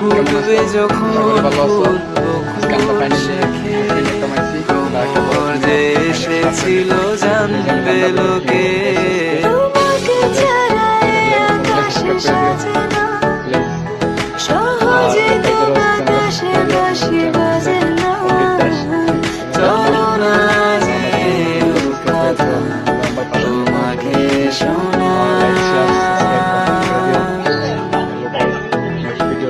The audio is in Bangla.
ফুটবে যখন এসেছিল জানবে লোকে।